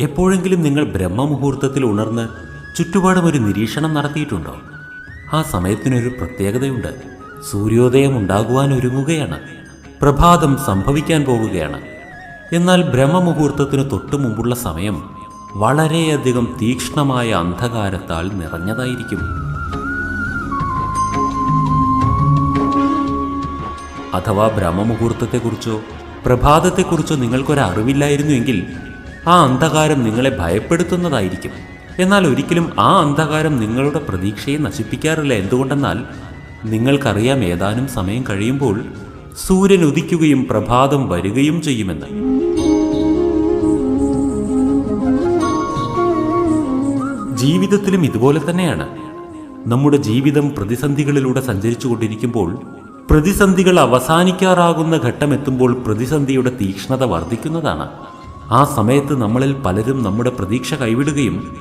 എപ്പോഴെങ്കിലും നിങ്ങൾ ബ്രഹ്മമുഹൂർത്തത്തിൽ ഉണർന്ന് ചുറ്റുപാടും ഒരു നിരീക്ഷണം നടത്തിയിട്ടുണ്ടോ? ആ സമയത്തിനൊരു പ്രത്യേകതയുണ്ട്. സൂര്യോദയം ഉണ്ടാകുവാൻ ഒരുങ്ങുകയാണ്. പ്രഭാതം സംഭവിക്കാൻ പോവുകയാണ്. എന്നാൽ ബ്രഹ്മമുഹൂർത്തത്തിന് തൊട്ടു മുമ്പുള്ള സമയം വളരെയധികം തീക്ഷ്ണമായ അന്ധകാരത്താൽ നിറഞ്ഞതായിരിക്കും. അഥവാ ബ്രഹ്മമുഹൂർത്തത്തെക്കുറിച്ചോ പ്രഭാതത്തെക്കുറിച്ചോ നിങ്ങൾക്കൊരറിവില്ലായിരുന്നുവെങ്കിൽ ആ അന്ധകാരം നിങ്ങളെ ഭയപ്പെടുത്തുന്നതായിരിക്കും. എന്നാൽ ഒരിക്കലും ആ അന്ധകാരം നിങ്ങളുടെ പ്രതീക്ഷയെ നശിപ്പിക്കാറില്ല. എന്തുകൊണ്ടെന്നാൽ നിങ്ങൾക്കറിയാം ഏതാനും സമയം കഴിയുമ്പോൾ സൂര്യൻ ഉദിക്കുകയും പ്രഭാതം വരികയും ചെയ്യുമെന്ന്. ജീവിതത്തിലും ഇതുപോലെ തന്നെയാണ്. നമ്മുടെ ജീവിതം പ്രതിസന്ധികളിലൂടെ സഞ്ചരിച്ചു കൊണ്ടിരിക്കുമ്പോൾ പ്രതിസന്ധികൾ അവസാനിക്കാറാകുന്ന ഘട്ടമെത്തുമ്പോൾ പ്രതിസന്ധിയുടെ തീക്ഷ്ണത വർദ്ധിക്കുന്നതാണ്. ആ സമയത്ത് നമ്മളിൽ പലരും നമ്മുടെ പ്രതീക്ഷ കൈവിടുകയും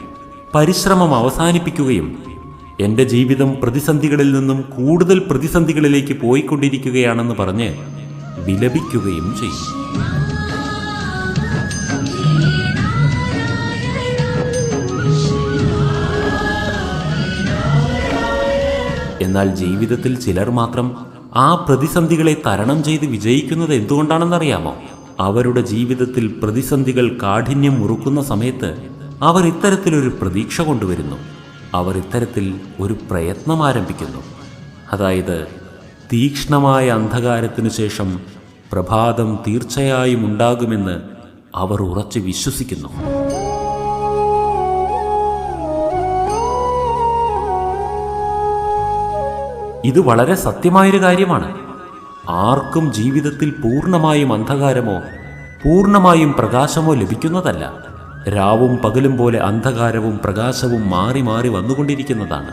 പരിശ്രമം അവസാനിപ്പിക്കുകയും എന്റെ ജീവിതം പ്രതിസന്ധികളിൽ നിന്നും കൂടുതൽ പ്രതിസന്ധികളിലേക്ക് പോയിക്കൊണ്ടിരിക്കുകയാണെന്ന് പറഞ്ഞ് വിലപിക്കുകയും ചെയ്യും. എന്നാൽ ജീവിതത്തിൽ ചിലർ മാത്രം ആ പ്രതിസന്ധികളെ തരണം ചെയ്ത് വിജയിക്കുന്നത് എന്തുകൊണ്ടാണെന്നറിയാമോ? അവരുടെ ജീവിതത്തിൽ പ്രതിസന്ധികൾ കാഠിന്യം മുറുക്കുന്ന സമയത്ത് അവർ ഇത്തരത്തിലൊരു പ്രതീക്ഷ കൊണ്ടുവരുന്നു. അവർ ഇത്തരത്തിൽ ഒരു പ്രയത്നം ആരംഭിക്കുന്നു. അതായത് തീക്ഷ്ണമായ അന്ധകാരത്തിനു ശേഷം പ്രഭാതം തീർച്ചയായും ഉണ്ടാകുമെന്ന് അവർ ഉറച്ചു വിശ്വസിക്കുന്നു. ഇത് വളരെ സത്യമായൊരു കാര്യമാണ്. ആർക്കും ജീവിതത്തിൽ പൂർണമായും അന്ധകാരമോ പൂർണമായും പ്രകാശമോ ലഭിക്കുന്നതല്ല. രാവും പകലും പോലെ അന്ധകാരവും പ്രകാശവും മാറി മാറി വന്നുകൊണ്ടിരിക്കുന്നതാണ്.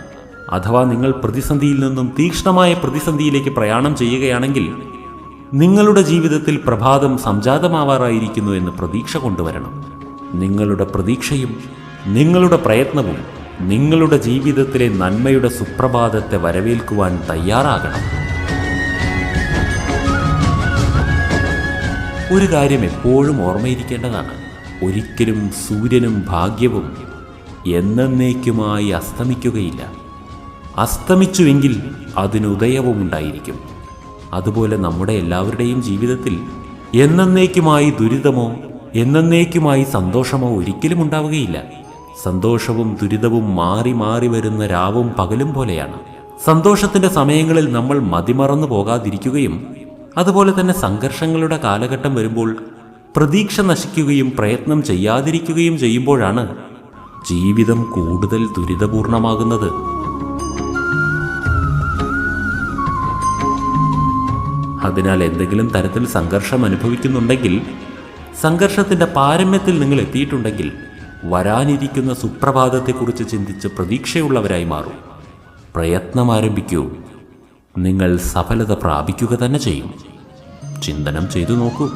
അഥവാ നിങ്ങൾ പ്രതിസന്ധിയിൽ നിന്നും തീക്ഷ്ണമായ പ്രതിസന്ധിയിലേക്ക് പ്രയാണം ചെയ്യുകയാണെങ്കിൽ നിങ്ങളുടെ ജീവിതത്തിൽ പ്രഭാതം സംജാതമാവാറായിരിക്കുന്നു എന്ന് പ്രതീക്ഷ കൊണ്ടുവരണം. നിങ്ങളുടെ പ്രതീക്ഷയും നിങ്ങളുടെ പ്രയത്നവും നിങ്ങളുടെ ജീവിതത്തിലെ നന്മയുടെ സുപ്രഭാതത്തെ വരവേൽക്കുവാൻ തയ്യാറാകണം. ഒരു കാര്യം എപ്പോഴും ഓർമ്മയിരിക്കേണ്ടതാണ്. ഒരിക്കലും സൂര്യനും ഭാഗ്യവും എന്നേക്കുമായി അസ്തമിക്കുകയില്ല. അസ്തമിച്ചുവെങ്കിൽ അതിനുദയവും ഉണ്ടായിരിക്കും. അതുപോലെ നമ്മുടെ എല്ലാവരുടെയും ജീവിതത്തിൽ എന്നേക്കുമായി ദുരിതമോ എന്നേക്കുമായി സന്തോഷമോ ഒരിക്കലും ഉണ്ടാവുകയില്ല. സന്തോഷവും ദുരിതവും മാറി മാറി വരുന്ന രാവും പകലും പോലെയാണ്. സന്തോഷത്തിന്റെ സമയങ്ങളിൽ നമ്മൾ മതിമറന്നു പോകാതിരിക്കുകയും അതുപോലെ തന്നെ സംഘർഷങ്ങളുടെ കാലഘട്ടം വരുമ്പോൾ പ്രതീക്ഷ നശിക്കുകയും പ്രയത്നം ചെയ്യാതിരിക്കുകയും ചെയ്യുമ്പോഴാണ് ജീവിതം കൂടുതൽ ദുരിതപൂർണമാകുന്നത്. അതിനാൽ എന്തെങ്കിലും തരത്തിൽ സംഘർഷം അനുഭവിക്കുന്നുണ്ടെങ്കിൽ സംഘർഷത്തിന്റെ പാരമ്യത്തിൽ നിങ്ങൾ എത്തിയിട്ടുണ്ടെങ്കിൽ വരാനിരിക്കുന്ന സുപ്രഭാതത്തെക്കുറിച്ച് ചിന്തിച്ച് പ്രതീക്ഷയുള്ളവരായി മാറും. പ്രയത്നം ആരംഭിക്കൂ. നിങ്ങൾ സഫലത പ്രാപിക്കുക തന്നെ ചെയ്യും. ചിന്തനം ചെയ്തു നോക്കൂ.